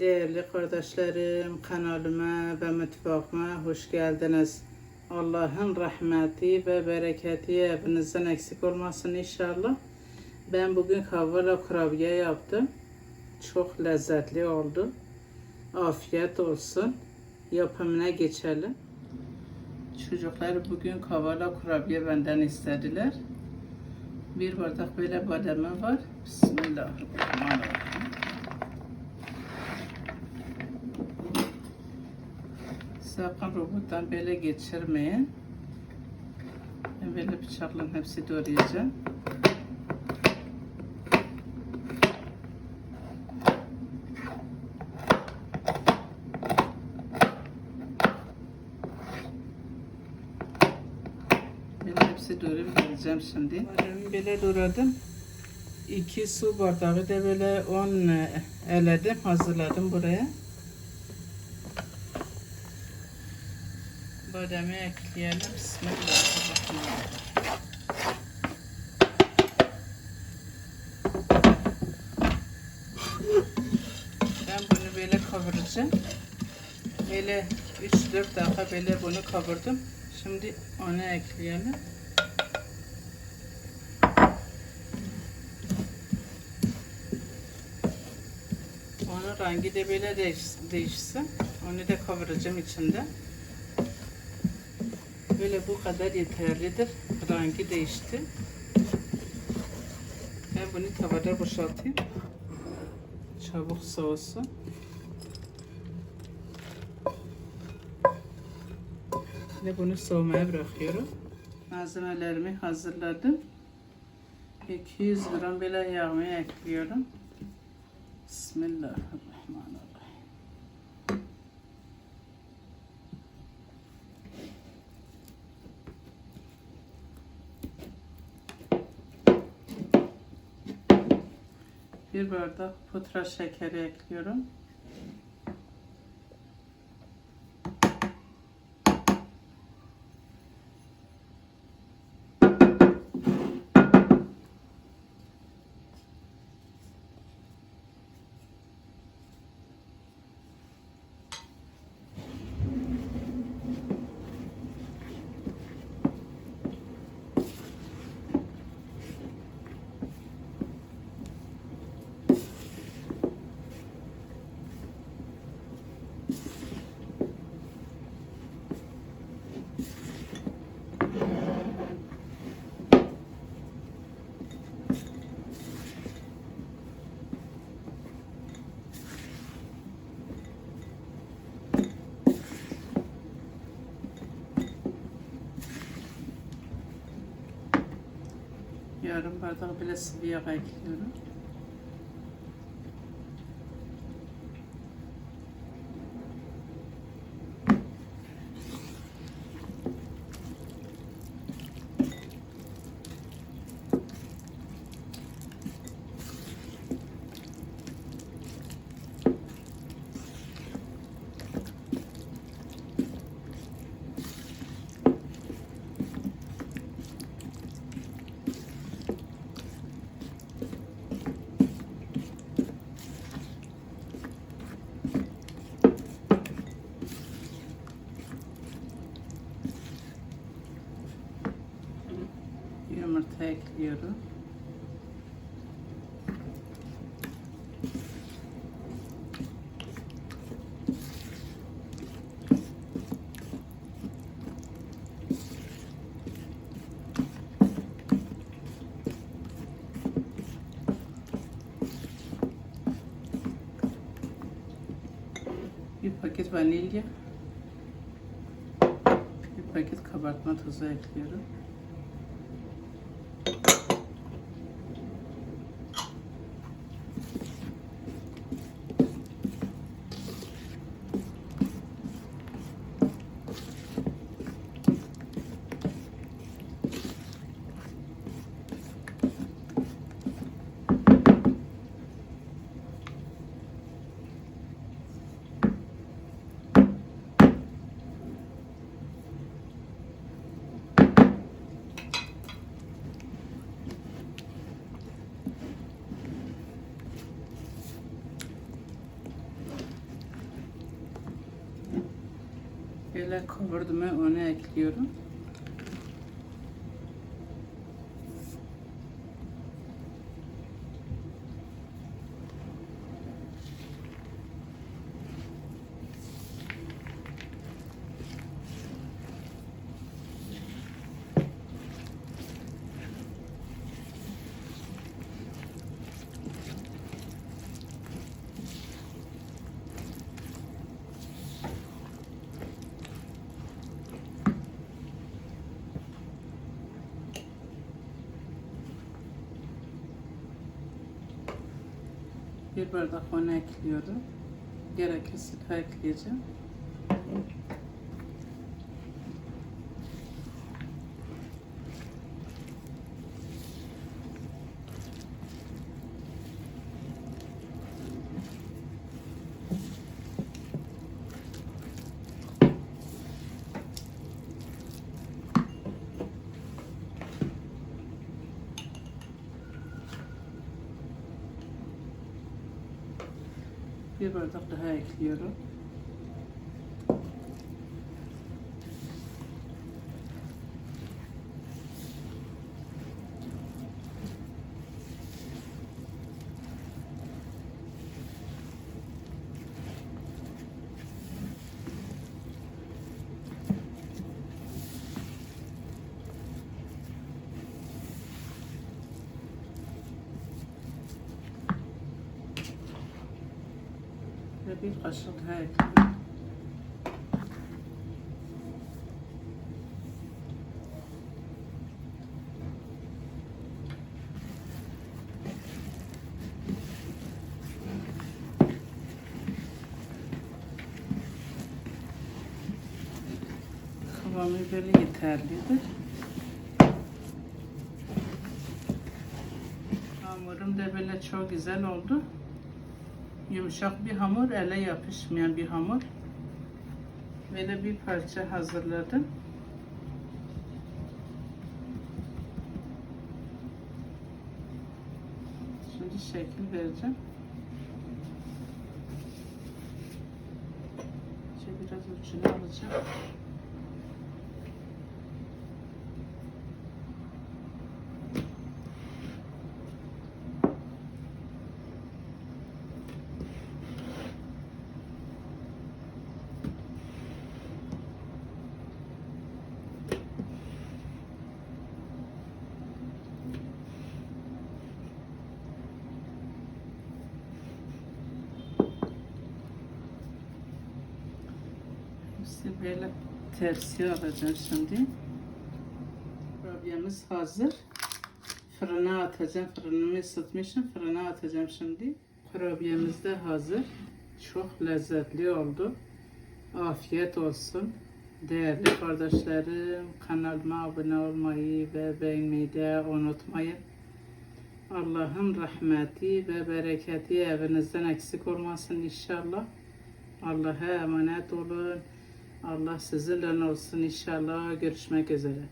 Değerli kardeşlerim, kanalıma ve mutfağıma hoş geldiniz. Allah'ın rahmeti ve bereketi evinizden eksik olmasın inşallah. Ben bugün kavala kurabiye yaptım. Çok lezzetli oldu. Afiyet olsun. Yapımına geçelim. Çocuklar bugün kavala kurabiye benden istediler. Bir bardak böyle bademe var. Bismillahirrahmanirrahim. Sakın robottan böyle geçirmeyin. Ben böyle bıçakla hepsi doğrayacağım. Böyle hepsi doğrayıp geleceğim şimdi. Ben böyle doğradım. İki su bardağı da böyle un eledim, hazırladım buraya. Bademi ekleyelim. Bismillahirrahmanirrahim. Ben bunu böyle kavuracağım. Böyle 3-4 dakika böyle bunu kavurdum. Şimdi onu ekleyelim. Onun rengi de böyle değiş, değişsin. Onu da kavuracağım içinde. Böyle bu kadar yeterlidir. Rengi değişti. Ben bunu tavada boşaltayım. Çabuk soğusun. Ve bunu soğumaya bırakıyorum. Malzemelerimi hazırladım. 200 gram böyle yağımı ekliyorum. Bismillahirrahmanirrahim. Bir bardak pudra şekeri ekliyorum. Yarım bardak bile sıvı yağ ekliyorum. Yumurta ekliyorum. Bir paket vanilya. Bir paket kabartma tozu ekliyorum. Böyle kavurdum onu ekliyorum. Bir bardak onu ekliyorum. Gerekirse ekleyeceğim. Bir bardak daha ekliyorum. Ve bir kaşık daha ekliyorum. Kıvamı böyle yeterlidir. Hamurum da böyle çok güzel oldu. Yumuşak bir hamur, ele yapışmayan bir hamur. Böyle bir parça hazırladım. Şimdi şekil vereceğim. Şöyle biraz ucunu alacağım. İşte böyle tersiye alacağım şimdi. Kurabiyemiz hazır. Fırına atacağım. Fırınımı ısıtmışım. Fırına atacağım şimdi. Kurabiyemiz de hazır. Çok lezzetli oldu. Afiyet olsun. Değerli kardeşlerim, kanalıma abone olmayı ve beğenmeyi de unutmayın. Allah'ın rahmeti ve bereketi evinizden eksik olmasın inşallah. Allah'a emanet olun. Allah sizinle olsun inşallah. Görüşmek üzere.